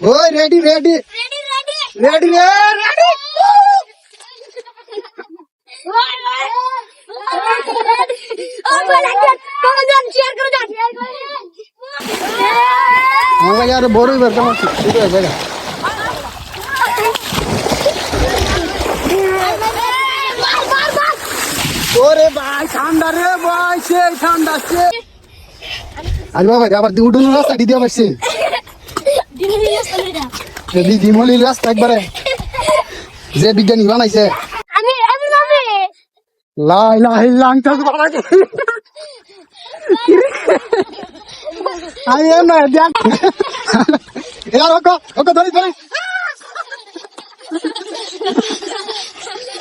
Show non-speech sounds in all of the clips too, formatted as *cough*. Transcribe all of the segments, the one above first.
ওই ready ready ready রে ready আমার কাছে আরও বড়ই ওরে ভাই ঠান্ডা রে ভাই সেই ঠান্ডা সে। আরে বাবা আবার উঠুন রাস্তা দিদি আবার সে। যদি ডিমলি রাস্তা একবারে যে বিজ্ঞানী বানাইছে আমি আমি আমি লাই লাই লাংটা বানাইছে আই এম না দেখ এর ওকে ওকে ধরি ধরি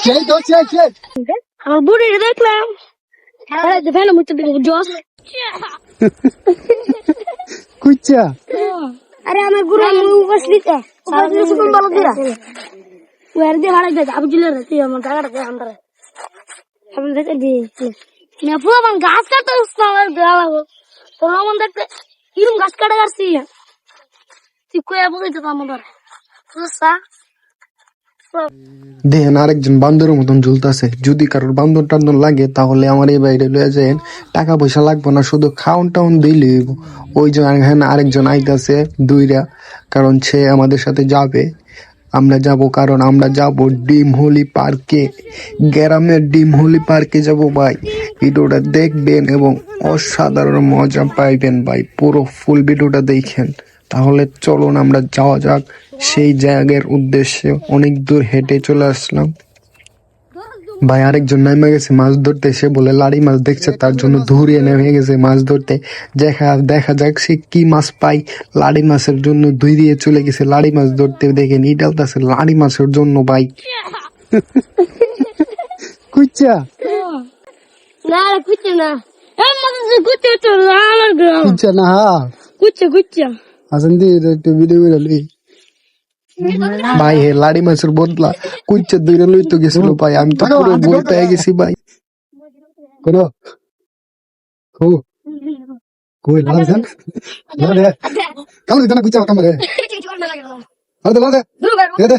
সেই তো সেই সেই আমার বুড়ি দেখলাম আরে দেখেন মুতে দেখো জস কুচ্চা আরে আমার গুরু মুখ দিতে সারা দিতে শুকুন বলো দিরা ওর দিয়ে ভাড়া দে আবু জিলে রে তুই আমার টাকাটা দে আমরা আমি দেখে দি না পুরো আমার গাছ কাটতে উঠছে আমার দেওয়া লাগো তোর আমার দেখতে কিরম গাছ কাটা গাছছি তুই কয়ে বলে দিতে আমার বুঝছা দেখেন, আরেকজন বান্দরের মতন ঝুলতেছে। যদি কারোর বান্দর টান্দর লাগে, তাহলে আমার এই বাইরে লয়ে যায় টাকা পয়সা লাগবে না, শুধু খাউন টাউন দিলে। ওই যে এখানে আরেকজন আইতাছে দুইরা, কারণ সে আমাদের সাথে যাবে। আমরা যাব কারণ আমরা যাব ডিম হোলি পার্কে। গ্রামের ডিম হোলি পার্কে যাব ভাই। ভিডিওটা দেখবেন এবং অসাধারণ মজা পাইবেন ভাই। পুরো ফুল ভিডিওটা দেখেন। তাহলে চলুন আমরা যাওয়া যাক। সেই জায়গার উদ্দেশ্যে অনেক দূর হেঁটে চলে আসলাম। ভাই আরেকজন নেমে গেছে মাছ ধরতে। সে বলে লাড়ি মাছ দেখছে তার জন্য ধুরিয়ে নেমে গেছে মাছ ধরতে। দেখা দেখা যাক সে কি মাছ পাই লাড়ি মাছের জন্য ধুই দিয়ে চলে গেছে। লাড়ি মাছ ধরতে দেখে নিডালতাছে লাড়ি মাছের জন্য ভাই। *laughs* কুচ্চা না রে কুচ্ছে না এই মাঝে কুচ্ছে তো আমার গ্রাম কুচ্চা না হা কুচ্ছে কুচ্ছে আসেন দি একটু ভিডিও করে লই ভাই হে লাড়ি মাছের বদলা কুচ্চা দুইটা লই তো গেছিল ভাই আমি তো পুরো বই পেয়ে গেছি ভাই করো কো কই লাড়ি জান লাড়ি কামড়ে জানা কুচ্চা কামড়ে আরে লাড়ি দে দে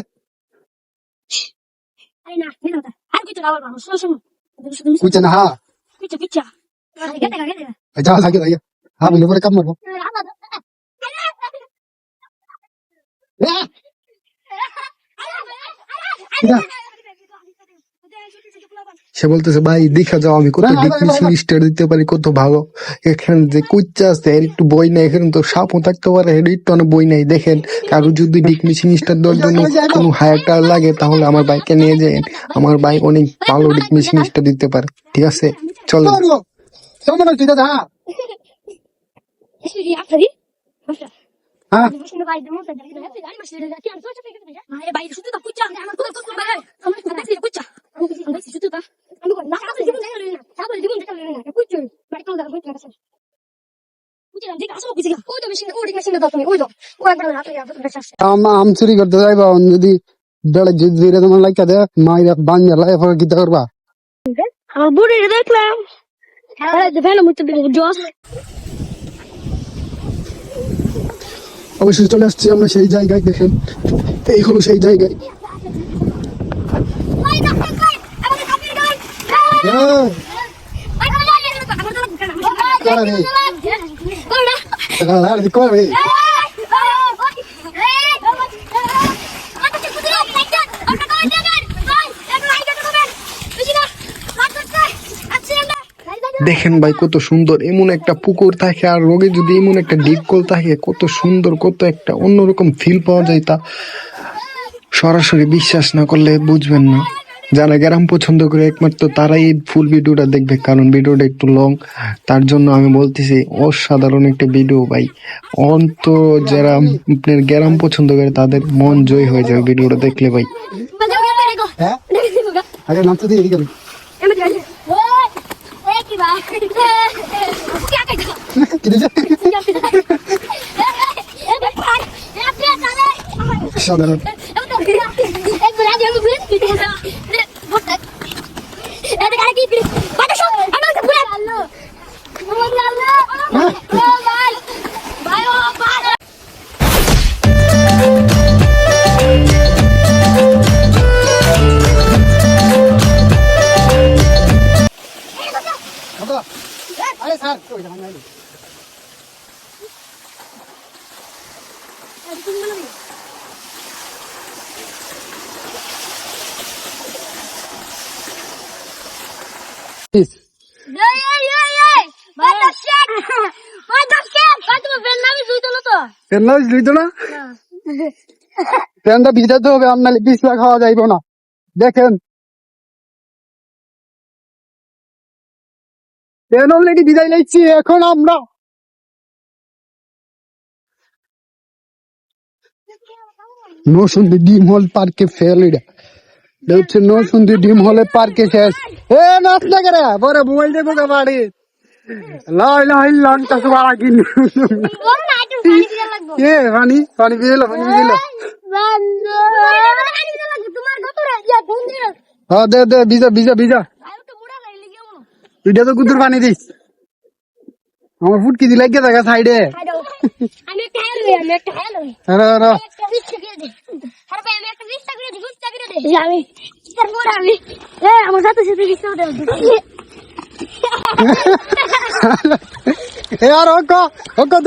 কুচ্চা না হা যা লাগে লাগে হা বলে পরে কাম মারবো সে বলতেছে ভাই দেখা যাও আমি কত স্টার দিতে পারি কত ভালো এখানে যে কুচ্চা আছে এর একটু বই নাই এখানে তো সাপও থাকতে পারে এর একটু অনেক বই নাই দেখেন কারও যদি ডিফিনিশন স্টার দেওয়ার জন্য কোনো হায়ার লাগে তাহলে আমার বাইকে নিয়ে যায় আমার বাইক অনেক ভালো ডিফিনিশন স্টার দিতে পারে ঠিক আছে চলো হ্যাঁ আম আম চুরি করতে যাইবা যদি বেড়ে যদি ধীরে তোমার লাইকা দে মাইরা বাঞ্জা লাই পরে কিতা করবা? আমার বুড়ি দেখলাম। মুতে দেখো জস অবশ্যই চলে আসছি আমরা সেই জায়গায় দেখেন। এই হলো সেই জায়গায়। হ্যাঁ, আর দেখেন ভাই কত সুন্দর এমন একটা পুকুর থাকে আর রোগে যদি এমন একটা ডিপ কল থাকে কত সুন্দর কত একটা অন্যরকম ফিল পাওয়া যায় তা সরাসরি বিশ্বাস না করলে বুঝবেন না। যারা গ্রাম পছন্দ করে একমাত্র তারাই এই ফুল ভিডিওটা দেখবে কারণ ভিডিওটা একটু লং তার জন্য আমি বলতেছি অসাধারণ একটা ভিডিও ভাই। অন্ত যারা আপনার গ্রাম পছন্দ করে তাদের মন জয় হয়ে যাবে ভিডিওটা দেখলে ভাই। হ্যাঁ আগে নাম তো দিয়ে দিকে *laughs* সাধারণ ভাই ফ্যানটা ভিজাতে হবে আর নাহলে বিছলা খাওয়া যাইব না। দেখেন। অলরেডি এখন আমরা। নসুন্দি ডিম হল পার্কে ফেল এটা এটা হচ্ছে নসুন্দি ডিম হলে পার্কে শেষ। এ নাচ না করে বড় মোবাইল দেখো কা বাড়ি। লাই লাই লঙ্কা সব আগিন বল না, একটু পানি পানি পানি ভিজলো পানি ইয়া, হ্যাঁ দে দে লেগে মনে হয়। এটা তো কুতুর পানি দিস। আমার ফুটকি দিলে গে থাকা সাইডে? আমি একটা হ্যাঁ লই, আমি একটা হ্যাঁ। আমি, তারপরে আমি, আমার সাথে সাথে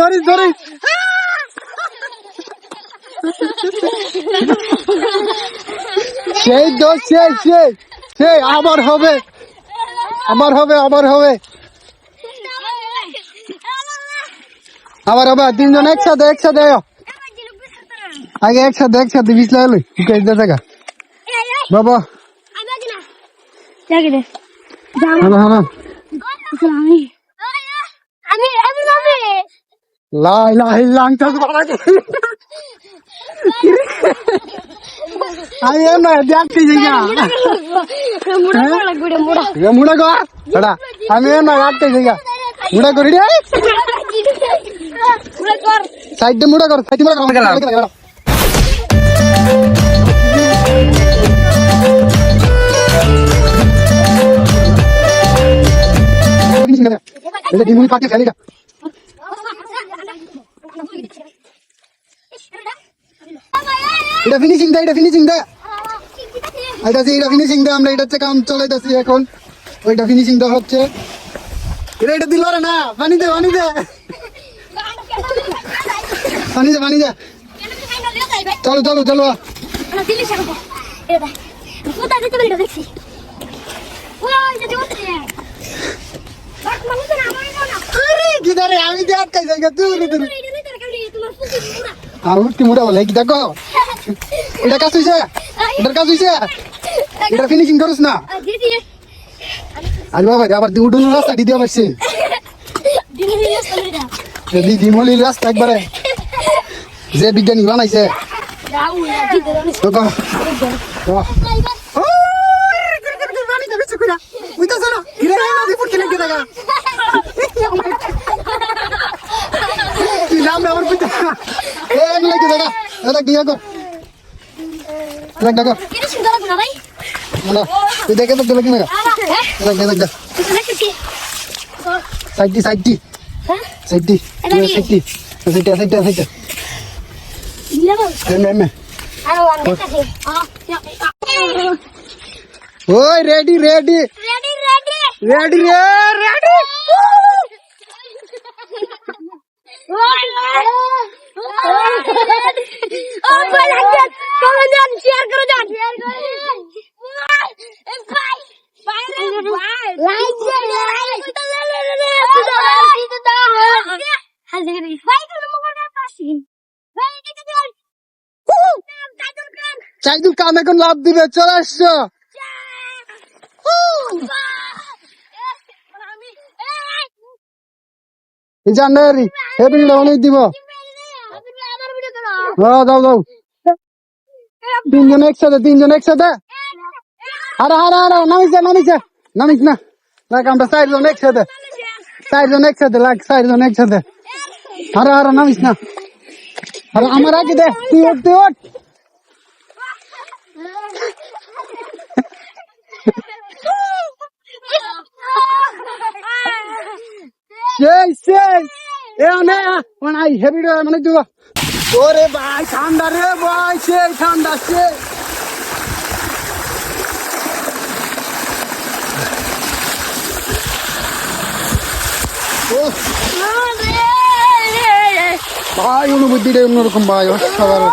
ধরিস ধরিস। সেই তো সেই সেই সেই আবার হবে। আবার হবে আবার হবে। আবার হবে তিনজন একসাথে একসাথে। আগে একসাথে একসাথে বিশ লাগল দেখা বাবা। দে হ্যাঁ হ্যাঁ আমি। মুড়া করা রে মুড়া। কর সাইডে মুড়া কর। এটা দিমুনি পাকে খেলি না এটা ফিনিশিং দে, এটা ফিনিশিং দে। এটা এটা ফিনিশিং দে, আমরা এটা হচ্ছে কাম চলাইতেছি এখন। ওইটা ফিনিশিং দে হচ্ছে। এটা এটা দিল না, পানি দে পানি দে। পানি দে পানি দে। চলো চলো চলো। আরে কিদারে আমি দে আটকাই যাই তুই তুই আর উঠতি মুড়া বলে কি দেখো? এটা কাজ হইছে? এটার কাজ হইছে? এটা ফিনিশিং করিস না? আরে বাবা আবার উঠুন রাস্তা দিতে পারছি রাস্তা একবারে। যে বিজ্ঞানী বানাইছে তো কহ, কহ। ও, গুর, গুর, গুর, পানি খাবি চুকুরা। উইতাছে না? কিরে, এই নদী ফুটকি লেগে থাকা। কি নাম রে আমার পিতা? এ, এক লেগে থাকা। এ, দেখ, দিয়ে কর। দেখ, দেখ, না, তুই দেখে তো দিলে কি না দেখ, দেখ, দেখ, দেখ। সাইড দি, সাইড দি, সাইড দি, এটা কি? সাইড দি। সাইড দি, সাইড দি, সাইড দি। এমে, এমে। ওই ready ready Ready, ready. Ready রে রেডি চাইদুল কাম এখন লাভ দিবে চলে আসছো। জানুয়ারি হেভি অনেক দিব। হ্যাঁ দাও দাও তিনজন একসাথে তিনজন একসাথে। আরে আরে আরে, নামিস যা নামিস যা নামিস না। লাগ আমরা চারজন একসাথে। চারজন একসাথে লাগ চারজন একসাথে। আরে আরে, নামিস না। আরে, আমার আগে দে, তুই ওঠ তুই ওঠ। সেই সেই। এ অনে অনাই হেভি মানে দিব ওরে ভাই ঠান্ডা রে ভাই সেই ঠান্ডা সেই। ভাই অনুভূতিটা অন্যরকম ভাই অসাধারণ।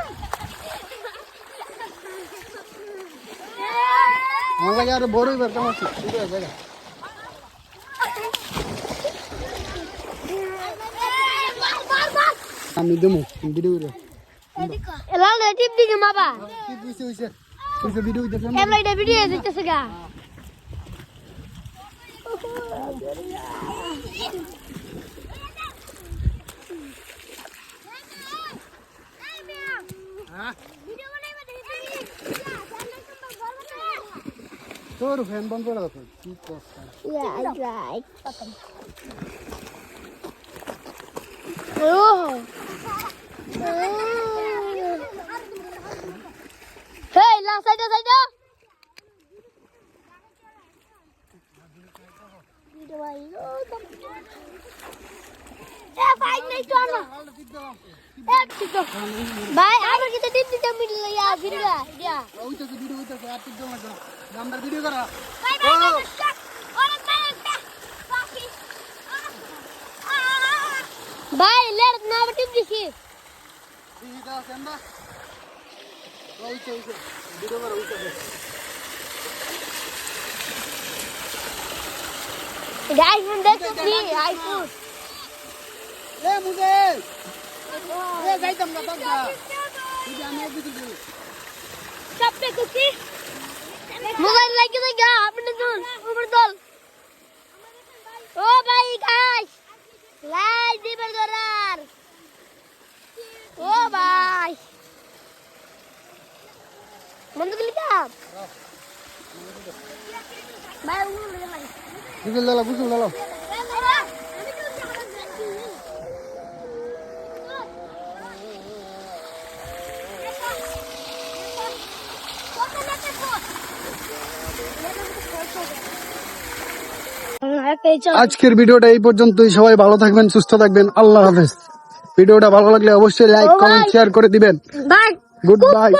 কাছে আরও বড়ই বের কেমন আছে জায়গা আমি দেবো ভিডিও করে Lalu dia tip di apa? কি দিছে হইছে হইছে video Em lagi ada video itu sega. হ্যাঁ তোর ফ্যান বন্ধ করে দাও কি কষ্ট. Oh. Lah saja saja. Eh, fine Eh. Baik, apa kita tip di jam ini ya, video ya. হইতেছে ভিডিও হইতেছে আর জমা দাও আমরা ভিডিও করা let us know what you see. ঠিক আছে আমরা হইছে হইছে ভিডিও করা The iPhone that's free, iPhone. এ মুজে এ যাইতাম না এই যে আমি kuki. Mobile lagi tuh gak, bener tuh, umur tol. Oh baik guys, like di berdorar. Oh bye. Mana tuh lihat? Bye, umur lagi. Google দাও গুগল দাও আজকের ভিডিওটা এই পর্যন্তই। সবাই ভালো থাকবেন সুস্থ থাকবেন। আল্লাহ হাফেজ। ভিডিওটা ভালো লাগলে অবশ্যই লাইক কমেন্ট শেয়ার করে দিবেন। Good bye